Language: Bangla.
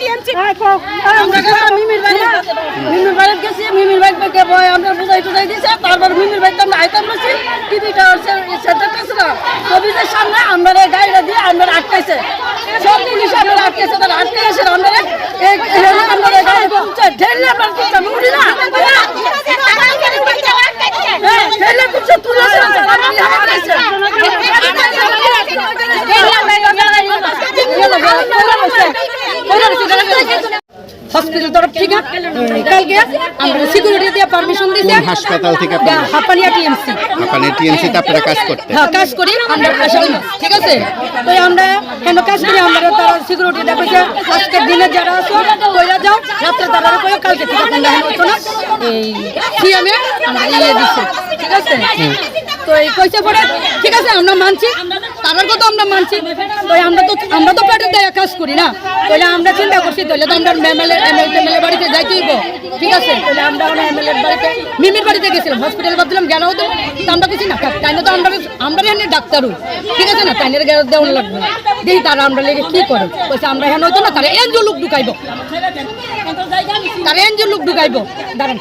টিএমসি। আমরা গেলাম মিমির বাড়ি মিমির বাড়ি গেছি মিমির বাড়ি থেকে বয় আমরা বুঝাই টুজাই দিছে তারপর মিমির বাড়িতে আমরা আইতাম বসি টিভিটা সেন্টারটা ছিল অফিসের সামনে আমরা গাড়িটা দিয়ে আমরা আটকাইছে। সব পুলিশ আমরা আটকাইছে তারা আটকে গেছে আমরা আমরা গাড়ি তুলছে ঢেলে আমরা তুলছে মুড়ি না। তুলছে তুলেছে হসপিটাল তরফ থেকে কালকে আমরা সিকিউরিটি দিয়ে পারমিশন দিছে। কোন হাসপাতাল থেকে? হাপানিয়া টিএমসি। আপনার টিএমসিতে আপনারা কাজ করতেন। হ্যাঁ কাজ করি আমরা আসামি ঠিক আছে? তো আমরা কেন কাজ করি? আমরা তারা সিকিউরিটি দেখেছে আজকের দিনে যারা আছো কইরা যাও রাত্রে তারা কই কালকে থেকে তোমরা হতো না এই সিএমএ আমরা ইয়ে দিচ্ছে। ঠিক আছে? তো এই কইছে পরে ঠিক আছে, আমরা মানছি। তাদের কথা আমরা মানছি। তো আমরা তো আমরা তো পেটের দেয়া কাজ করি না। তাহলে আমরা চিন্তা করছি, তাহলে তো আমরা এমএলএ এমএলএ বাড়িতে যাইতে হইব। ঠিক আছে? তাহলে আমরা এমএলএ বাড়িতে মিমির বাড়িতে গেছিলাম হসপিটাল ভাবছিলাম গেল হতো। আমরা কিছু না, তাই না তো আমরা আমরা এখানে ডাক্তারও ঠিক আছে না? তাই না গেলে দেওয়ান লাগবে দেখি তারা আমরা লেগে কি করে? বলছে, আমরা এখানে হইতো না, তারা এনজিও লোক ঢুকাইব। তারা এনজিও লোক ঢুকাইব। দাঁড়ান।